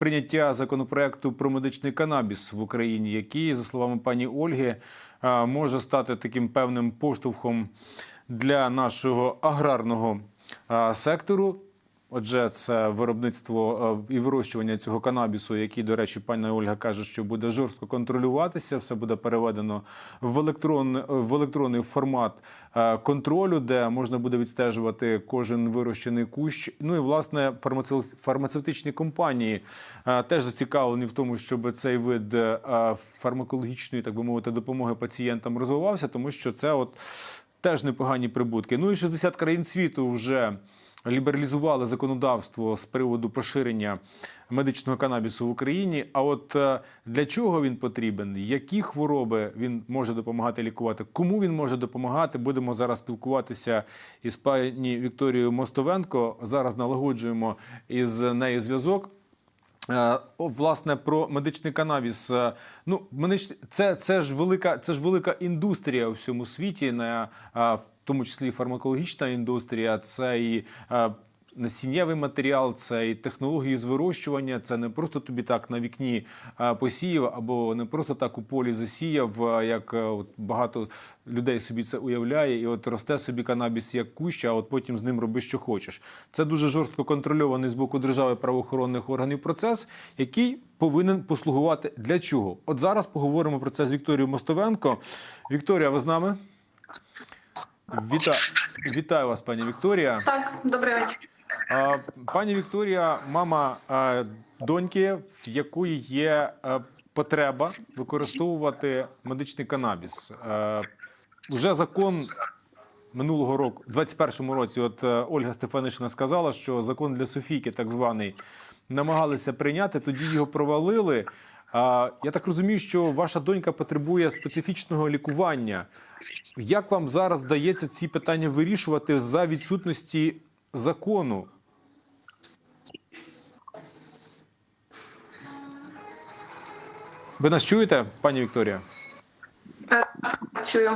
прийняття законопроекту про медичний канабіс в Україні, який, за словами пані Ольги, е, може стати таким певним поштовхом для нашого аграрного е, сектору. Отже, це виробництво е, і вирощування цього канабісу, який, до речі, пані Ольга каже, що буде жорстко контролюватися. Все буде переведено в електрон, в електронний формат е, контролю, де можна буде відстежувати кожен вирощений кущ. Ну і власне фармацевтичні компанії е, теж зацікавлені в тому, щоб цей вид е, фармакологічної, так би мовити, допомоги пацієнтам розвивався, тому що це от теж непогані прибутки. Ну і 60 країн світу вже лібералізували законодавство з приводу поширення медичного канабісу в Україні. А от е, для чого він потрібен? Які хвороби він може допомагати лікувати? Кому він може допомагати? Будемо зараз спілкуватися із пані Вікторією Мостовенко. Зараз налагоджуємо із нею зв'язок. Е, Власне, про медичний канабіс. Е, Ну, це, це ж велика, це ж велика індустрія у всьому світі, на, тому числі і фармакологічна індустрія, це і е, насіннєвий матеріал, це і технології з вирощування. Це не просто тобі так на вікні е, посіяв, або не просто так у полі засіяв, е, як от багато людей собі це уявляє, і от росте собі канабіс як кущ, а от потім з ним роби, що хочеш. Це дуже жорстко контрольований з боку держави правоохоронних органів процес, який повинен послугувати для чого. От зараз поговоримо про це з Вікторією Мостовенко. Вікторія, ви з нами? Віта... Вітаю вас, пані Вікторія. Так, добрий вечір. Пані Вікторія, мама доньки, в якої є потреба використовувати медичний канабіс. Е, Уже закон минулого року, 21-му році, от е, Ольга Стефанишина сказала, що закон для Софійки, так званий, намагалися прийняти, тоді його провалили. Я так розумію, що ваша донька потребує специфічного лікування. Як вам зараз вдається ці питання вирішувати за відсутності закону? Ви нас чуєте, пані Вікторія? Чую.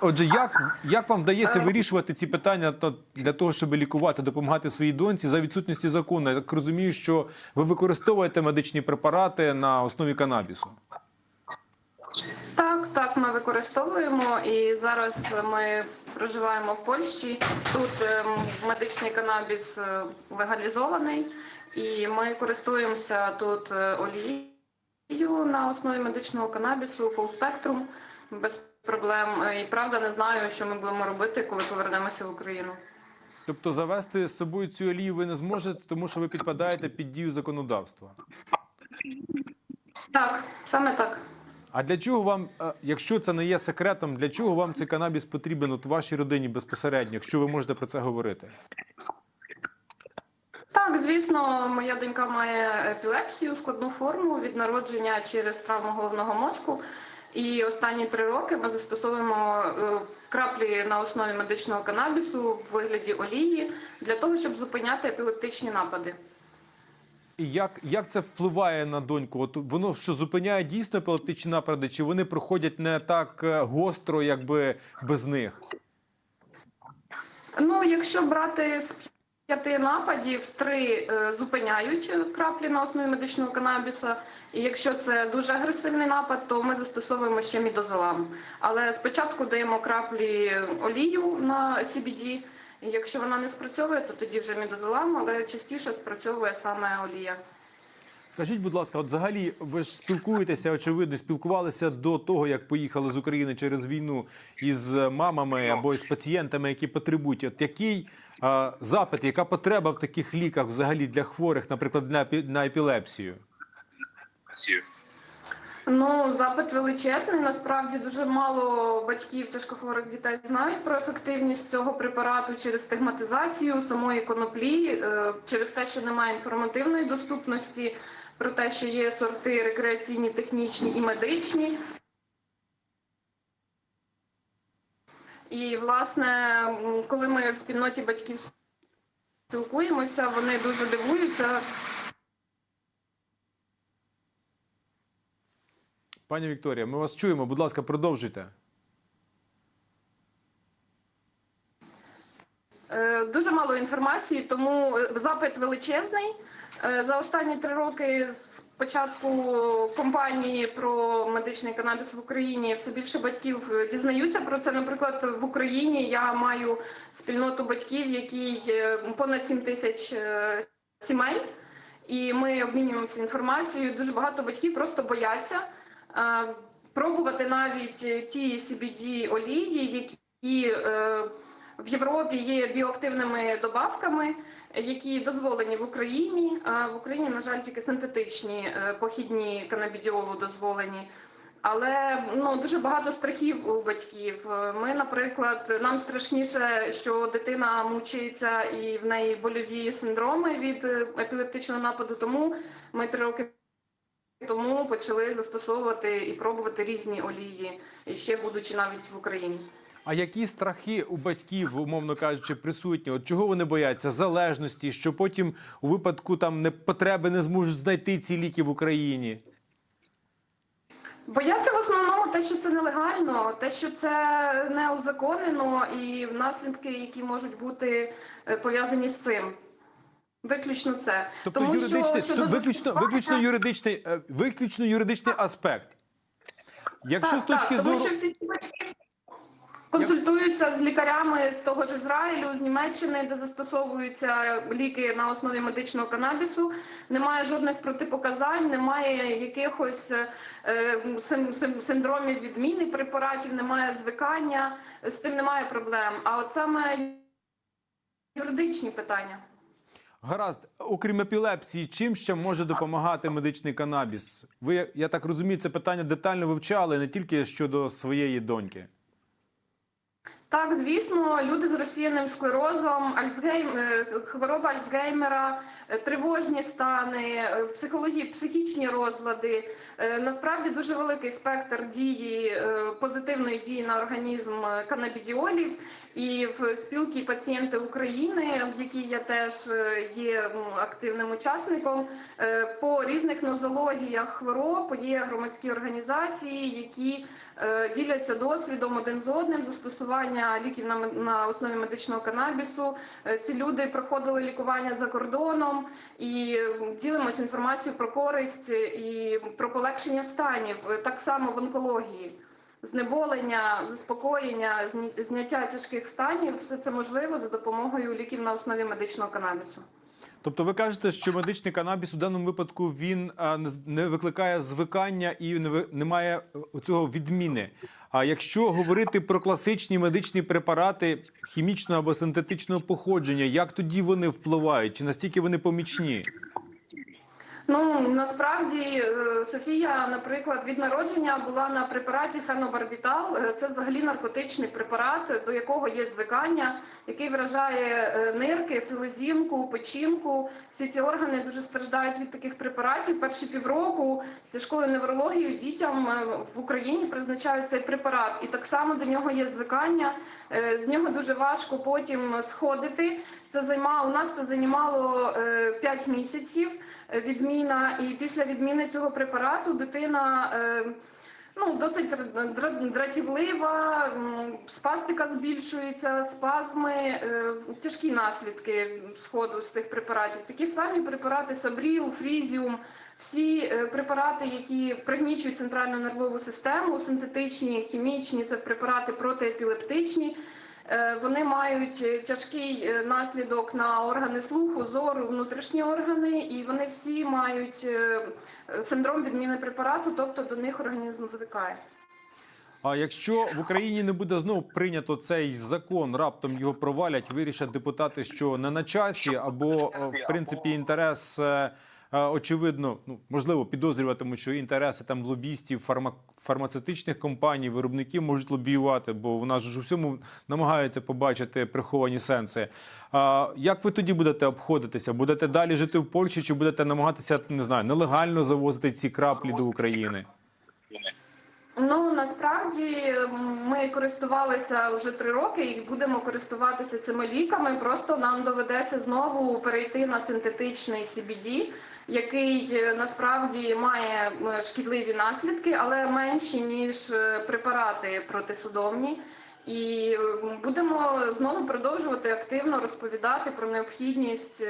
Отже, як, як вам вдається вирішувати ці питання то- для того, щоб лікувати, допомагати своїй доньці за відсутності закону? Я так розумію, що ви використовуєте медичні препарати на основі канабісу. Так, так, ми використовуємо і зараз ми проживаємо в Польщі. Тут ем, медичний канабіс е, легалізований, і ми користуємося тут е, олією на основі медичного канабісу, full spectrum, без проблем. Е, І правда не знаю, що ми будемо робити, коли повернемося в Україну. Тобто завести з собою цю олію ви не зможете, тому що ви підпадаєте під дію законодавства. Так, саме так. А для чого вам, е, якщо це не є секретом, для чого вам цей канабіс потрібен от вашій родині безпосередньо, якщо ви можете про це говорити? Так, звісно, моя донька має епілепсію, складну форму від народження через травму головного мозку. І останні три роки ми застосовуємо е, краплі на основі медичного канабісу в вигляді олії для того, щоб зупиняти епілептичні напади. І як, як це впливає на доньку? От воно що зупиняє дійсно епілептичні напади, чи вони проходять не так е, гостро, якби без них? Ну, якщо брати з п'яти нападів, три е, зупиняють е, краплі на основі медичного канабіса. І якщо це дуже агресивний напад, то ми застосовуємо ще мідозолам. Але спочатку даємо краплі олію на CBD. І якщо вона не спрацьовує, то тоді вже мідозолам, але частіше спрацьовує саме олія. Скажіть, будь ласка, от взагалі ви ж спілкуєтеся, очевидно, спілкувалися до того, як поїхали з України через війну із мамами або з пацієнтами, які потребують. От який а, запит, яка потреба в таких ліках взагалі для хворих, наприклад, на, на епілепсію? Ну, запит величезний. Насправді дуже мало батьків тяжкохворих дітей знають про ефективність цього препарату через стигматизацію самої коноплі, е, через те, що немає інформативної доступності, про те, що є сорти рекреаційні, технічні і медичні. І, власне, коли ми в спільноті батьків спілкуємося, вони дуже дивуються. Пані Вікторія, ми вас чуємо. Будь ласка, продовжуйте. Дуже мало інформації, тому е, запит величезний. Е, За останні три роки з початку компанії про медичний канабіс в Україні все більше батьків е, дізнаються про це. Наприклад, в Україні я маю спільноту батьків, якій е, понад 7 тисяч е, сімей, і ми обмінюємося інформацією. Дуже багато батьків просто бояться е, пробувати навіть е, ті CBD олії, які е, в Європі є біоактивними добавками, які дозволені в Україні. А в Україні, на жаль, тільки синтетичні е, похідні канабідіолу дозволені. Але ну дуже багато страхів у батьків. Ми, наприклад, нам страшніше, що дитина мучиться і в неї больові синдроми від е, епілептичного нападу. Тому ми три роки тому почали застосовувати і пробувати різні олії, ще будучи навіть в Україні. А які страхи у батьків, умовно кажучи, присутні? От чого вони бояться? Залежності, що потім у випадку там не потреби не зможуть знайти ці ліки в Україні? Бояться в основному те, що це нелегально, те, що це не узаконено, і наслідки, які можуть бути е, пов'язані з цим. Виключно це. Тобто Тому юридичний, що, то щодо виключно, виключно юридичний, е, виключно юридичний аспект. Якщо так, з точки так, тому зору що всі ці консультуються з лікарями з того ж Ізраїлю, з Німеччини, де застосовуються ліки на основі медичного канабісу. Немає жодних протипоказань, немає якихось е, синдромів відміни препаратів, немає звикання. З тим немає проблем. А от саме юридичні питання. Гаразд, окрім епілепсії, чим ще може допомагати медичний канабіс? Ви, я так розумію, це питання детально вивчали не тільки щодо своєї доньки. Так, звісно, люди з розсіяним склерозом, Альцгейм, е, хвороба Альцгеймера, е, тривожні стани, е, психологі, психічні розлади. Насправді дуже великий спектр дії, позитивної дії на організм канабідіолів. І в спілці пацієнти України, в якій я теж є активним учасником, по різних нозологіях хвороб є громадські організації, які діляться досвідом один з одним застосування ліків на, на основі медичного канабісу. Е, Ці люди проходили лікування за кордоном і ділимось інформацією про користь і про полегшення станів, е, так само в онкології. Знеболення, заспокоєння, зняття тяжких станів все це можливо за допомогою ліків на основі медичного канабісу. Тобто, ви кажете, що медичний канабіс у даному випадку він не викликає звикання і не немає е, цього відміни. А якщо говорити про класичні медичні препарати хімічного або синтетичного походження, як тоді вони впливають? Чи настільки вони помічні? Ну насправді е, Софія, наприклад, від народження була на препараті фенобарбітал. Е, Це взагалі наркотичний препарат, до якого є звикання, який вражає е, нирки, селезінку, печінку. Всі ці органи дуже страждають від таких препаратів. Перші півроку з тяжкою неврологією дітям в Україні призначають цей препарат, і так само до нього є звикання. З нього дуже важко потім сходити. Це займало у нас це займало 5 місяців відміна, і після відміни цього препарату дитина. е, Ну, досить др- др- дратівлива, спастика збільшується, спазми, е, тяжкі наслідки сходу з тих препаратів. Такі самі препарати Сабріл, Фрізіум, всі е, препарати, які пригнічують центральну нервову систему, синтетичні, хімічні, це препарати протиепілептичні. Е, Вони мають е, тяжкий е, наслідок на органи слуху, зору, внутрішні органи, і вони всі мають синдром відміни препарату, тобто до них організм звикає. А якщо в Україні не буде знову прийнято цей закон, раптом його провалять, вирішать депутати, що не на часі, або в принципі інтерес. Очевидно, ну можливо, підозрюватимуть, що інтереси там лобістів, фарма, фармацевтичних компаній, виробників можуть лобіювати, бо в нас ж у всьому намагаються побачити приховані сенси. А як ви тоді будете обходитися? Будете далі жити в Польщі, чи будете намагатися не знаю, нелегально завозити ці краплі до України? Ну насправді ми користувалися вже три роки і будемо користуватися цими ліками. Просто нам доведеться знову перейти на синтетичний CBD, який е, насправді має шкідливі наслідки, але менші ніж е, препарати протисудомні. І е, будемо знову продовжувати активно розповідати про необхідність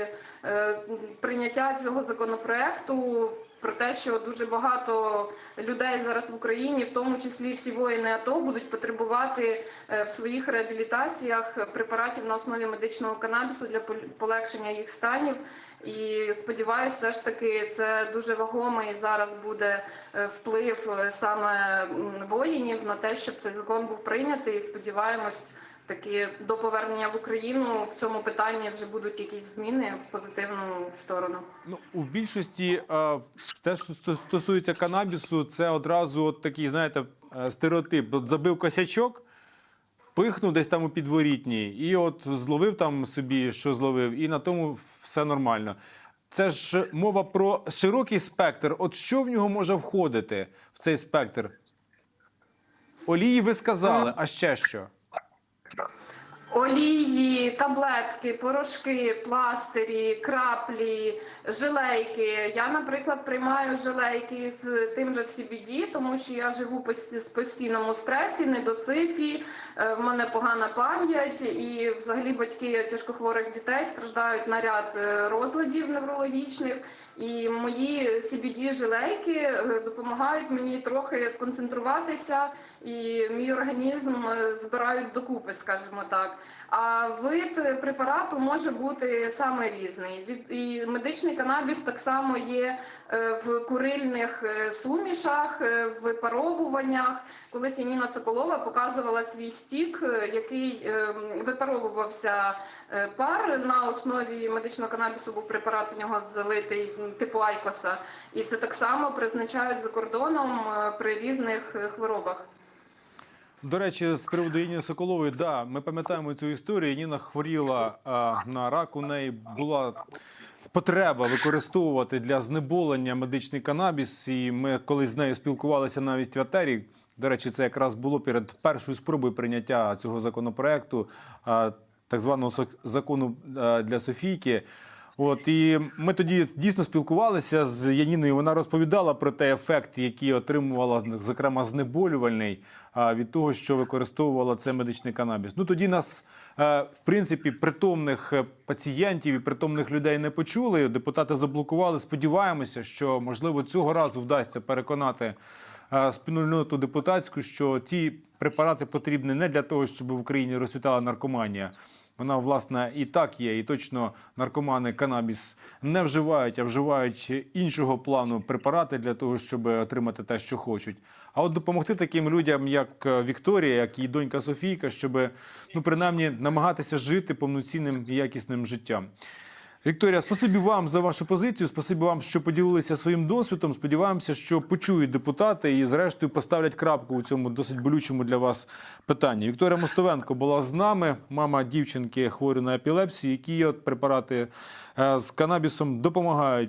прийняття цього законопроекту. Про те, що дуже багато людей зараз в Україні, в тому числі всі воїни АТО, будуть потребувати в своїх реабілітаціях препаратів на основі медичного канабісу для пол- полегшення їх станів. І сподіваюся, все ж таки це дуже вагомий зараз буде е, вплив е, саме воїнів на те, щоб цей закон був прийнятий. І сподіваємось, таки до повернення в Україну в цьому питанні вже будуть якісь зміни в позитивну сторону. Ну, в більшості те, що стосується канабісу, це одразу от такий, знаєте, е, стереотип. Забив косячок, пихнув десь там у підворітній, і от зловив там собі, що зловив, і на тому все нормально. Це ж мова про широкий спектр. От що в нього може входити в цей спектр? Олії ви сказали, а ще що? Олії, таблетки, порошки, пластирі, краплі, жилейки. Я, наприклад, приймаю жилейки з тим же CBD, тому що я живу в постійному стресі, недосипі, в мене погана пам'ять, і взагалі батьки тяжкохворих дітей страждають на ряд е, розладів неврологічних. І мої CBD жилейки е, допомагають мені трохи сконцентруватися, і мій організм е, збирають докупи, скажімо так. А вид е, препарату може бути саме різний. І медичний канабіс так само є е, в курильних е, сумішах, е, в випаровуваннях. Колись Яніна Соколова показувала свій стік, е, який е, випаровувався е, пар на основі медичного канабісу. Був препарат у нього залитий типу айкоса, і це так само призначають за кордоном е, при різних хворобах. До речі, з приводу Яніни Соколової, да, ми пам'ятаємо цю історію. Яніна хворіла а, на рак. У неї була потреба використовувати для знеболення медичний канабіс. І ми колись з нею спілкувалися навіть в етері. До речі, це якраз було перед першою спробою прийняття цього законопроекту, так званого закону для Софійки. От і ми тоді дійсно спілкувалися з Яніною. Вона розповідала про той ефект, який отримувала, зокрема, знеболювальний від того, що використовувала це медичний канабіс. Ну тоді нас, е, в принципі, притомних е, пацієнтів і притомних людей не почули. Депутати заблокували. Сподіваємося, що можливо цього разу вдасться переконати спільноту депутатську, що ті препарати потрібні не для того, щоб в Україні розцвітала наркоманія. Вона власне і так є, і точно наркомани канабіс не вживають, а вживають іншого плану препарати для того, щоб отримати те, що хочуть. А от допомогти таким людям, як е, Вікторія, як її донька Софійка, щоб ну принаймні намагатися жити повноцінним і якісним життям. Вікторія, спасибі вам за вашу позицію. Спасибі вам, що поділилися своїм досвідом. Сподіваємося, що почують депутати і, зрештою, поставлять крапку у цьому досить болючому для вас питанні. Вікторія Мостовенко була з нами, мама дівчинки хворої на епілепсію, які от препарати е, з канабісом допомагають